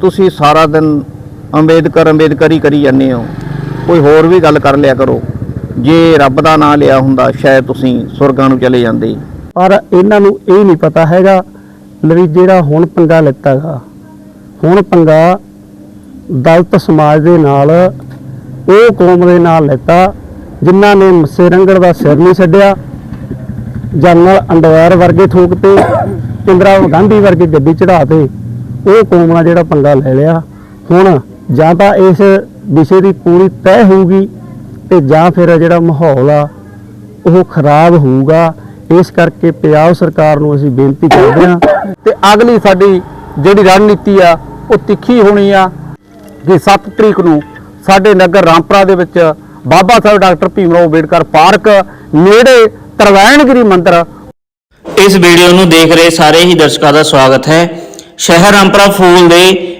ਤੁਸੀਂ ਸਾਰਾ ਦਿਨ ਅੰਬੇਦਕਰ ਅੰਬੇਦਕਰ ਹੀ ਕਰੀ ਜਾਂਦੇ ਹੋ। ਕੋਈ ਹੋਰ ਵੀ ਗੱਲ ਕਰ ਲਿਆ ਕਰੋ। ਜੇ ਰੱਬ ਦਾ ਨਾਮ ਲਿਆ ਹੁੰਦਾ, ਸ਼ਾਇਦ ਤੁਸੀਂ ਸੁਰਗਾਂ ਨੂੰ ਚਲੇ ਜਾਂਦੇ। ਪਰ ਇਹਨਾਂ ਨੂੰ ਇਹ ਨਹੀਂ ਪਤਾ ਹੈਗਾ ਵੀ ਜਿਹੜਾ ਹੁਣ ਪੰਗਾ ਲੈਤਾ ਗਾ ਹੁਣ ਪੰਗਾ ਦਲਿਤ ਸਮਾਜ ਦੇ ਨਾਲ, ਉਹ ਕੌਮ ਦੇ ਨਾਲ ਲੈਤਾ, ਜਿਨ੍ਹਾਂ ਨੇ ਮੱਸੇ ਰੰਗੜ ਦਾ ਸਿਰ ਨਹੀਂ ਛੱਡਿਆ। ਜਨਰਲ ਅੰਡਵਾਰ ਵਰਗੇ ਥੋਕ ਤੇ ਇੰਦਰਾ ਗਾਂਧੀ ਵਰਗੇ ਗੱਡੀ ਚੜਾ ਤੇ ਉਹ ਕੌਮ ਨਾਲ ਜਿਹੜਾ ਪੰਗਾ ਲੈ ਲਿਆ। ਹੁਣ ਜਾਂ ਤਾਂ ਇਸ ਵਿਸ਼ੇ ਦੀ ਪੂਰੀ ਤੈਅ ਹੋਊਗੀ ਤੇ ਜਾਂ ਫਿਰ ਜਿਹੜਾ ਮਾਹੌਲ ਆ, ਉਹ ਖਰਾਬ ਹੋਊਗਾ। ਇਸ ਕਰਕੇ ਪੰਜਾਬ ਸਰਕਾਰ ਨੂੰ ਅਸੀਂ ਬੇਨਤੀ ਕਰਦੇ ਹਾਂ ਤੇ ਅਗਲੀ ਸਾਡੀ ਜਿਹੜੀ ਰਣਨੀਤੀ ਆ, ਉਹ ਤਿੱਖੀ ਹੋਣੀ ਆ ਕਿ 7 ਤਰੀਕ ਨੂੰ ਸਾਡੇ ਨਗਰ ਰਾਮਪੁਰਾ ਦੇ ਵਿੱਚ ਬਾਬਾ ਸਾਹਿਬ ਡਾਕਟਰ ਭੀਮਰਾਓ ਅੰਬੇਡਕਰ ਪਾਰਕ ਨੇੜੇ ਤਰਵੈਣਗਿਰੀ ਮੰਦਿਰ। ਇਸ ਵੀਡੀਓ ਨੂੰ ਦੇਖ ਰਹੇ ਸਾਰੇ ਹੀ ਦਰਸ਼ਕਾਂ ਦਾ ਸਵਾਗਤ ਹੈ। ਸ਼ਹਿਰ ਅੰਪਰਾ ਫੂਲ ਦੇ